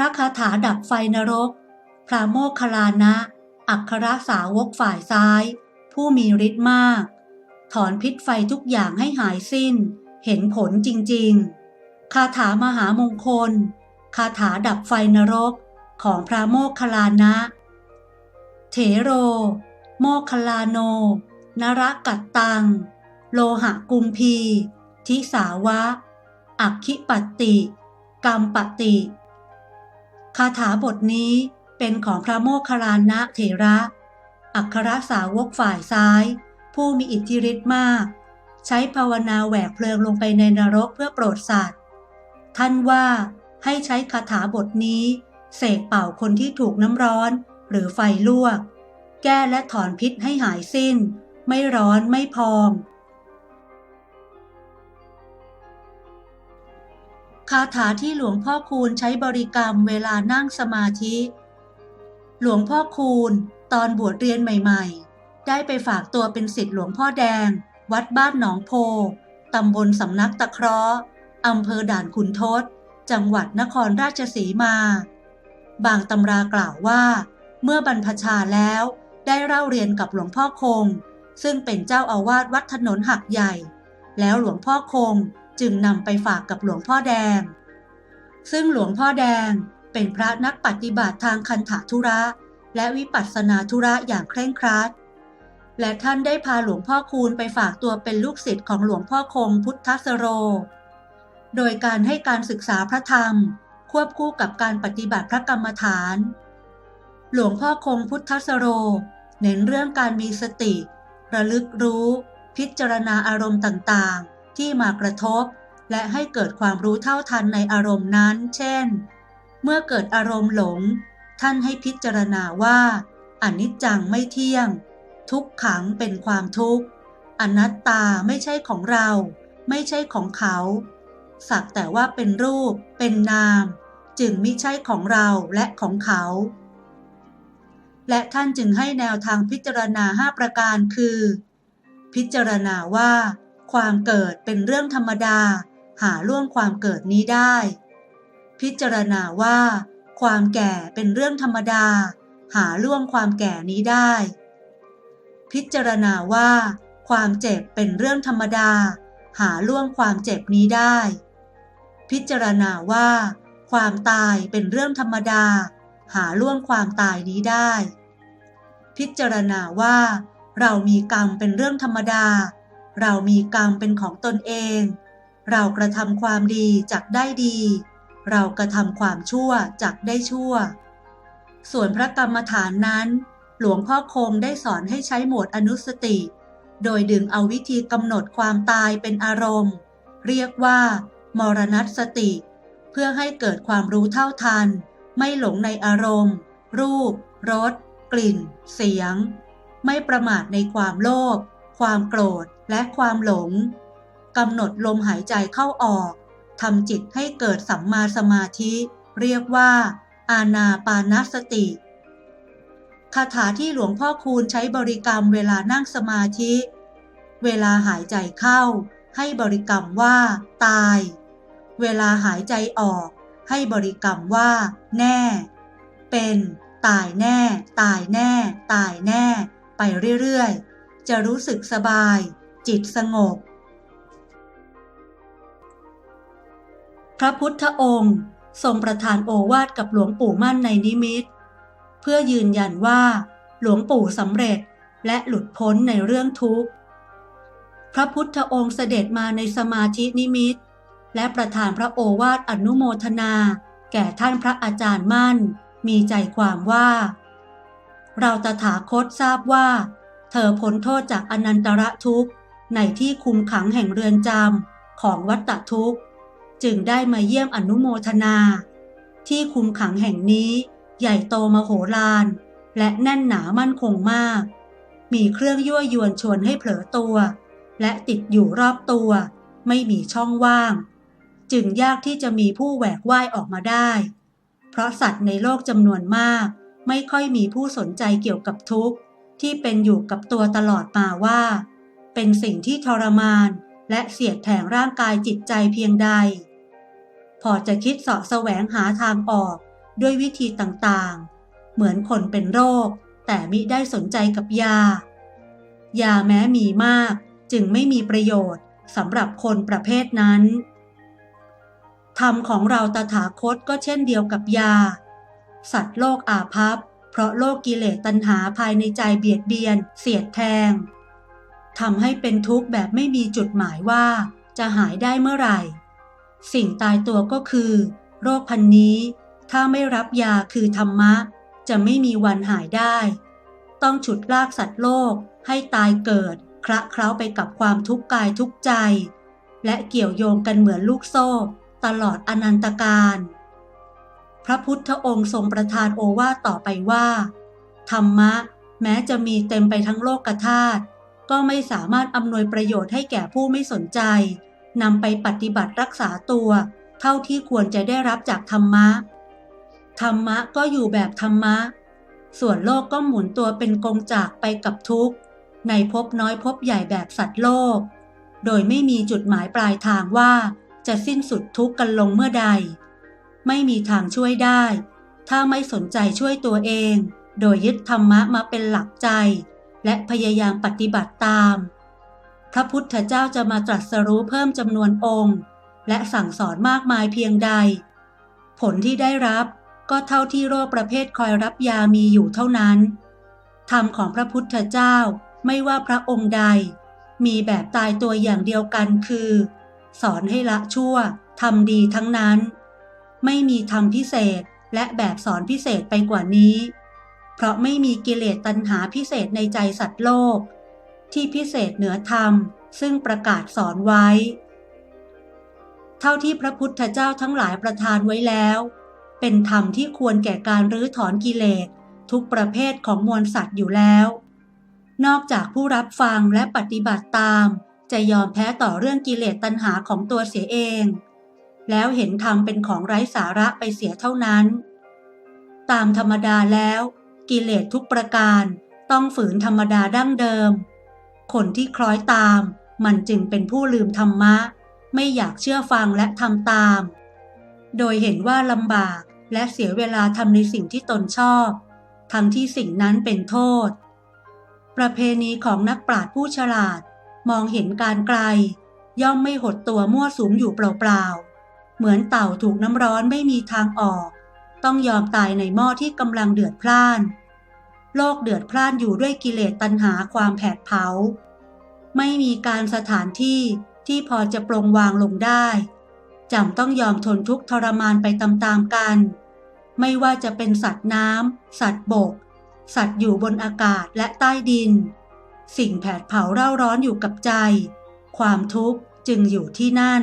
พระคาถาดับไฟนรก พระโมคคัลลานะ อัครสาวกฝ่ายซ้าย ผู้มีฤทธิ์มาก ถอนพิษไฟทุกอย่างให้หายสิ้น เห็นผลจริงๆ คาถามหามงคล คาถาดับไฟนรกของพระโมคคัลลานะ เถโร โมคคัลลาโน นรกัตตัง โลหะกุมพี ทิสาวะ อักขิปตติกรรมปติ คาถาบทนี้เป็นของพระโมคคัลลานะเถระ อัครสาวกฝ่ายซ้าย ผู้มีอิทธิฤทธิ์มาก ใช้ภาวนาแหวกเพลิงลงไปในนรกเพื่อโปรดสัตว์ท่านว่าให้ใช้คาถาบทนี้ เสกเป่าคนที่ถูกน้ำร้อนหรือไฟลวก แก้และถอนพิษให้หายสิ้น ไม่ร้อนไม่พอง คาถาที่หลวงพ่อคูณใช้บริกรรมเวลานั่งสมาธิ หลวงพ่อคูณ ตอนบวชเรียนใหม่ๆ ได้ไปฝากตัวเป็นศิษย์หลวงพ่อแดง วัดบ้านหนองโพ ตำบลสำนักตะเคราะห์อำเภอด่านขุนทดจังหวัดนครราชสีมา บางตำรากล่าวว่า เมื่อบรรพชาแล้วได้เล่าเรียนกับหลวงพ่อคง ซึ่งเป็นเจ้าอาวาสวัดถนนหักใหญ่ แล้วหลวงพ่อคง จึงนำไปฝากกับหลวงพ่อแดง ซึ่งหลวงพ่อแดงเป็นพระนักปฏิบัติทางคันถาธุระ และวิปัสสนาธุระอย่างเคร่งครัด และท่านได้พาหลวงพ่อคูณไปฝากตัวเป็นลูกศิษย์ของหลวงพ่อคงพุทธสโร โดยการให้การศึกษาพระธรรม ควบคู่กับการปฏิบัติพระกรรมฐาน หลวงพ่อคงพุทธสโร เน้นเรื่องการมีสติ ระลึกรู้ พิจารณาอารมณ์ต่างๆ ที่มากระทบ และให้เกิดความรู้เท่าทันในอารมณ์นั้น เช่น เมื่อเกิดอารมณ์หลง ท่านให้พิจารณาว่าอนิจจังไม่เที่ยง ทุกขังเป็นความทุกข์ อนัตตาไม่ใช่ของเรา ไม่ใช่ของเขา สักแต่ว่าเป็นรูป เป็นนาม จึงไม่ใช่ของเราและของเขา และท่านจึงให้แนวทางพิจารณาห้าประการคือ พิจารณาว่า ความเกิดเป็นเรื่องธรรมดา หาล่วงความเกิดนี้ได้ พิจารณาว่า ความแก่เป็นเรื่องธรรมดา หาล่วงความแก่นี้ได้ พิจารณาว่า ความเจ็บเป็นเรื่องธรรมดา หาล่วงความเจ็บนี้ได้ พิจารณาว่า ความตายเป็นเรื่องธรรมดา หาล่วงความตายนี้ได้ พิจารณาว่า เรามีกรรมเป็นเรื่องธรรมดา เรามีกรรมเป็นของตนเอง เรากระทำความดีจักได้ดี เรากระทำความชั่วจักได้ชั่ว ส่วนพระกรรมฐานนั้น หลวงพ่อคงได้สอนให้ใช้หมวดอนุสติ โดยดึงเอาวิธีกำหนดความตายเป็นอารมณ์ เรียกว่า มรณสติ เพื่อให้เกิดความรู้เท่าทัน ไม่หลงในอารมณ์ รูปรสกลิ่น เสียง ไม่ประมาทในความโลภ ความโกรธและความหลงกำหนดลมหายใจเข้าออกทำจิตให้เกิดสัมมาสมาธิ เรียกว่า อาณาปานสติคาถาที่หลวงพ่อคูณใช้บริกรรมเวลานั่งสมาธิ เวลาหายใจเข้า ให้บริกรรมว่า ตาย เวลาหายใจออก ให้บริกรรมว่า แน่ เป็น ตายแน่ ตายแน่ ตายแน่ ไปเรื่อยๆ จะรู้สึกสบาย จิตสงบ พระพุทธองค์ทรงประทานโอวาทกับหลวงปู่มั่นในนิมิต เพื่อยืนยันว่า หลวงปู่สำเร็จและหลุดพ้นในเรื่องทุกข์ พระพุทธองค์เสด็จมาในสมาธินิมิต และประทานพระโอวาทอนุโมทนา แก่ท่านพระอาจารย์มั่น มีใจความว่า เราตถาคตทราบว่า เธอพ้นโทษจากอนันตระทุกข์ในที่คุมขังแห่งเรือนจำของวัตตทุกข์ จึงได้มาเยี่ยมอนุโมทนา ที่คุมขังแห่งนี้ใหญ่โตมโหฬารและแน่นหนามั่นคงมาก มีเครื่องยั่วยวนชวนให้เผลอตัว และติดอยู่รอบตัว ไม่มีช่องว่าง จึงยากที่จะมีผู้แหวกว่ายออกมาได้ เพราะสัตว์ในโลกจำนวนมาก ไม่ค่อยมีผู้สนใจเกี่ยวกับทุกข์ ที่เป็นอยู่กับตัวตลอดมาว่า เป็นสิ่งที่ทรมานและเสียดแทงร่างกายจิตใจเพียงใด พอจะคิดเสาะแสวงหาทางออกด้วยวิธีต่างๆ เหมือนคนเป็นโรค แต่มิได้สนใจกับยา ยาแม้มีมากจึงไม่มีประโยชน์สำหรับคนประเภทนั้น ธรรมของเราตถาคตก็เช่นเดียวกับยา สัตว์โลกอาภัพ เพราะโลกกิเลสตัณหาภายในใจเบียดเบียน เสียดแทงทำให้เป็นทุกข์แบบไม่มีจุดหมายว่า จะหายได้เมื่อไหร่ สิ่งตายตัวก็คือ โรคพันนี้ ถ้าไม่รับยาคือธรรมะ จะไม่มีวันหายได้ ต้องฉุดลากสัตว์โลกให้ตายเกิดคละเคล้าไปกับความทุกข์กายทุกใจ และเกี่ยวโยงกันเหมือนลูกโซ่ ตลอดอนันตการ พระพุทธองค์ทรงประทานโอวาทต่อไปว่า ธรรมะ แม้จะมีเต็มไปทั้งโลกธาตุก็ไม่สามารถอำนวยประโยชน์ให้แก่ผู้ไม่สนใจนำไปปฏิบัติรักษาตัว เท่าที่ควรจะได้รับจากธรรมะ ธรรมะก็อยู่แบบธรรมะ ส่วนโลกก็หมุนตัวเป็นกงจากไปกับทุกข์ ในภพน้อยภพใหญ่แบบสัตว์โลก โดยไม่มีจุดหมายปลายทางว่าจะสิ้นสุดทุกข์กันลงเมื่อใด ไม่มีทางช่วยได้ ถ้าไม่สนใจช่วยตัวเอง โดยยึดธรรมะมาเป็นหลักใจ และพยายามปฏิบัติตาม พระพุทธเจ้าจะมาตรัสรู้เพิ่มจำนวนองค์ และสั่งสอนมากมายเพียงใด ผลที่ได้รับก็เท่าที่โรคประเภทคอยรับยามีอยู่เท่านั้น ธรรมของพระพุทธเจ้าไม่ว่าพระองค์ใด มีแบบตายตัวอย่างเดียวกันคือ สอนให้ละชั่วทำดีทั้งนั้น ไม่มีธรรมพิเศษและแบบสอนพิเศษไปกว่านี้ เพราะไม่มีกิเลสตัณหาพิเศษในใจสัตว์โลก ที่พิเศษเหนือธรรมซึ่งประกาศสอนไว้ เท่าที่พระพุทธเจ้าทั้งหลายประทานไว้แล้ว เป็นธรรมที่ควรแก่การรื้อถอนกิเลสทุกประเภทของมวลสัตว์อยู่แล้ว นอกจากผู้รับฟังและปฏิบัติตาม จะยอมแพ้ต่อเรื่องกิเลสตัณหาของตัวเสียเอง แล้วเห็นธรรมเป็นของไร้สาระไปเสียเท่านั้น ตามธรรมดาแล้ว กิเลสทุกประการต้องฝืนธรรมดาดั้งเดิม คนที่คล้อยตาม มันจึงเป็นผู้ลืมธรรมะ ไม่อยากเชื่อฟังและทำตาม โดยเห็นว่าลำบากและเสียเวลาทำในสิ่งที่ตนชอบ ทั้งที่สิ่งนั้นเป็นโทษ ประเพณีของนักปราชญ์ผู้ฉลาด มองเห็นการไกล ย่อมไม่หดตัวมั่วสุมอยู่เปล่าๆ เหมือนเต่าถูกน้ำร้อนไม่มีทางออก ต้องยอมตายในหม้อที่กำลังเดือดพล่าน โลกเดือดพล่านอยู่ด้วยกิเลสตัณหาความแผดเผา ไม่มีการสถานที่ที่พอจะปรงวางลงได้จำต้องยอมทนทุกข์ทรมานไปตามๆกัน ไม่ว่าจะเป็นสัตว์น้ำสัตว์บก สัตว์อยู่บนอากาศและใต้ดิน สิ่งแผดเผาเร่าร้อนอยู่กับใจ ความทุกข์จึงอยู่ที่นั่น